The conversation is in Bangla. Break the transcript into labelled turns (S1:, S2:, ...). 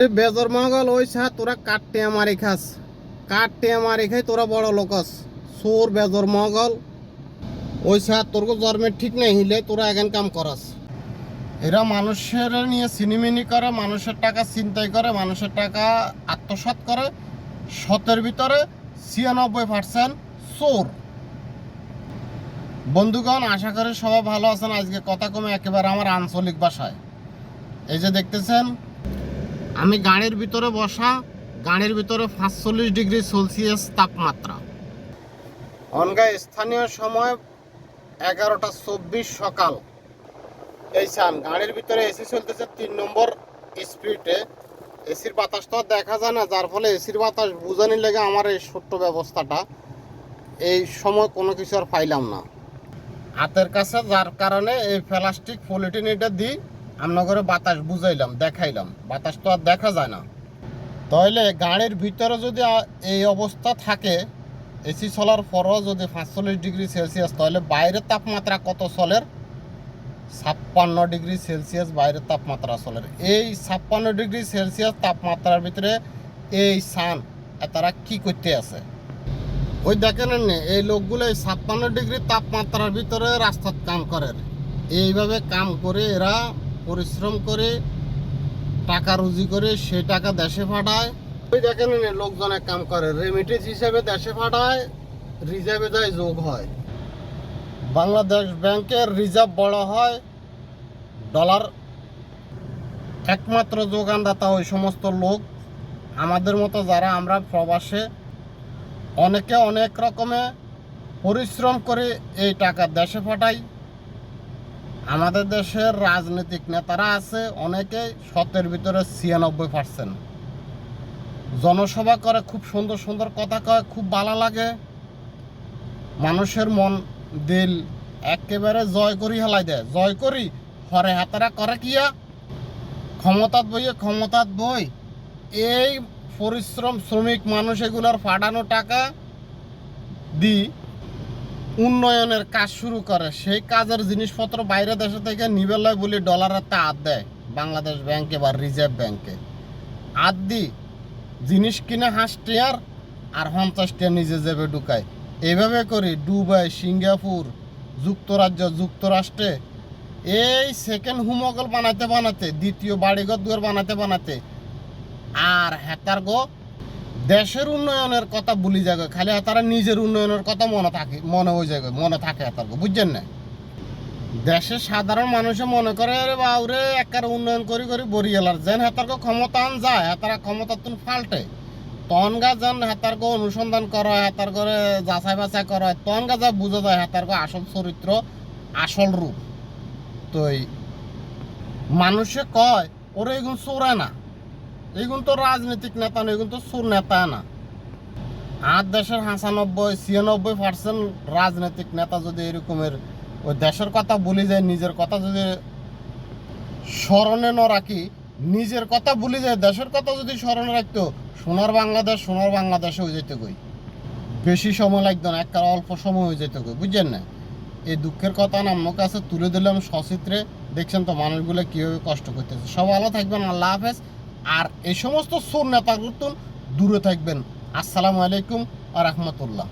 S1: বেজর মঙ্গল ওই সা তোরা কাটতে মারি খাস। কাটতে মারি খাই, তোরা বড় লোকস সোর বেজর মঙ্গল ওই সা তোর জন্মের ঠিক নাই হিলে তোরা এখন কাম করস। এরা মানুষের নিয়ে সিনিমিনি করে, মানুষের টাকা চিন্তাই করে, মানুষের টাকা আত্মসাৎ করে। শতের ভিতরে ছিয়ানব্বই পার্সেন্ট চোর। বন্ধুগণ, আশা করি সবাই ভালো আছেন। আজকে কথা কমে একেবারে আমার আঞ্চলিক ভাষায়। এই যে দেখতেছেন আমি গাড়ির ভিতরে বসা, গাড়ির ভিতরে পাঁচচল্লিশ ডিগ্রি সেলসিয়াস তাপমাত্রা। অনগা স্থানীয় সময় এগারোটা চব্বিশ সকাল। এই সান, গাড়ির ভিতরে এসি চলতেছে তিন নম্বর স্পিডে। এসির বাতাস তো দেখা যায় না, যার ফলে এসির বাতাস বুঝানি লেগে আমার এই ছোট্ট ব্যবস্থাটা। এই সময় কোনো কিছু আর পাইলাম না। হাতের কাছে, যার কারণে এই প্লাস্টিক পলিটিন এটা দিই। আমরা করে বাতাস বুঝাইলাম, দেখাইলাম। বাতাস তো আর দেখা যায় না। তাহলে গাড়ির ভিতরে যদি এই অবস্থা থাকে, এসি চলার পরও যদি পাঁচচল্লিশ ডিগ্রি সেলসিয়াস তাহলে বাইরের তাপমাত্রা কত চলের? ছাপ্পান্ন ডিগ্রি সেলসিয়াস বাইরের তাপমাত্রা চলের। এই ছাপ্পান্ন ডিগ্রি সেলসিয়াস তাপমাত্রার ভিতরে এই সান তারা কি করতে আছে? ওই দেখেন এই লোকগুলো এই ছাপ্পান্ন ডিগ্রি তাপমাত্রার ভিতরে রাস্তাত কাম করে এইভাবে কাম করে এরা পরিশ্রম করে, টাকা রুজি করে, সে টাকা দেশে পাঠায়। ওই দেখেন লোকজনে কাম করে রেমিটেন্স হিসেবে দেশে পাঠায় রিজার্ভে যায়, যোগ হয়। বাংলাদেশ ব্যাংকের রিজার্ভ বড় হয় ডলার একমাত্র যোগানদাতা ওই সমস্ত লোক। আমাদের মতো যারা আমরা প্রবাসে, অনেকে অনেক রকমে পরিশ্রম করে এই টাকা দেশে পাঠাই। আমাদের দেশের রাজনৈতিক নেতারা আছে অনেকে শতের ভিতরে ছিয়ানব্বই পার্সেন্ট জনসভা করে খুব সুন্দর সুন্দর কথা কয়, খুব ভালো লাগে। মানুষের মন, দিল একেবারে জয় করি হেলাই দেয়। জয় করি, হরে হাতারা করে কিয়া ক্ষমতাত বইয়ে ক্ষমতাত বই। এই পরিশ্রম শ্রমিক মানুষ এগুলোর ফাটানো টাকা দি উন্নয়নের কাজ শুরু করে। সেই কাজের জিনিসপত্র বাইরে দেশে থেকে নিবেলয় বলে ডলারের তা আদ দেয়, বাংলাদেশ ব্যাংকে বা রিজার্ভ ব্যাংকে। আদ দি জিনিস কিনে হাঁস টিয়ার আর পঞ্চাশ টিয়ার নিজে জেবে ঢুকায়। এইভাবে করি দুবাই, সিঙ্গাপুর, যুক্তরাজ্য, যুক্তরাষ্ট্রে এই সেকেন্ড হুমগল বানাতে বানাতে দ্বিতীয় বাড়িঘর দুয়ার বানাতে বানাতে আর হেতার গো দেশের উন্নয়নের কথা ভুলি যাবে খালি তারা নিজের উন্নয়নের কথা মনে থাকে, মনে হয়ে যাবে মনে থাকে গো বুঝছেন না? দেশের সাধারণ মানুষে মনে করে রে বাউরে একার উন্নয়ন করি করি বরিয়ালার যেন হেতার গো ক্ষমতা আন যায়, হেতারা ক্ষমতা তুন ফাল্টে তনগা যেন হেতার গো অনুসন্ধান করা হয়, হেতার করে যাচাই বাছাই করা হয় তনগা যা বোঝা যায়, হেতার গো আসল চরিত্র, আসল রূপ। তো মানুষে কয়, ওরে এগুন চোরে না। এগুন তো রাজনৈতিক নেতা না এগুন তো চোর নেতা না। আর দেশের হাসানব্বই ছিয়ানব্বই পার্সেন্ট রাজনৈতিক নেতা যদি এরকমের ওই দেশের কথা বলি যায়, নিজের কথা যদি স্মরণে ন রাখি, নিজের কথা ভুলে যায়, দেশের কথা যদি স্মরণে রাখতো সোনার বাংলাদেশ, সোনার বাংলাদেশে হয়ে যেতে কই? বেশি সময় লাগতো না একটা অল্প সময় হয়ে যেত কই, বুঝছেন না? এই দুঃখের কথা না, আমার কাছে তুলে দিলাম সচিত্রে, দেখছেন তো মানুষগুলো কীভাবে কষ্ট করতেছে। সব ভালো থাকবেন, আল্লাহ হাফেজ। আর এই সমস্ত সুর নেতাগুলো দূরে থাকবেন। আসসালামু আলাইকুম আ রহমতুল্লাহ।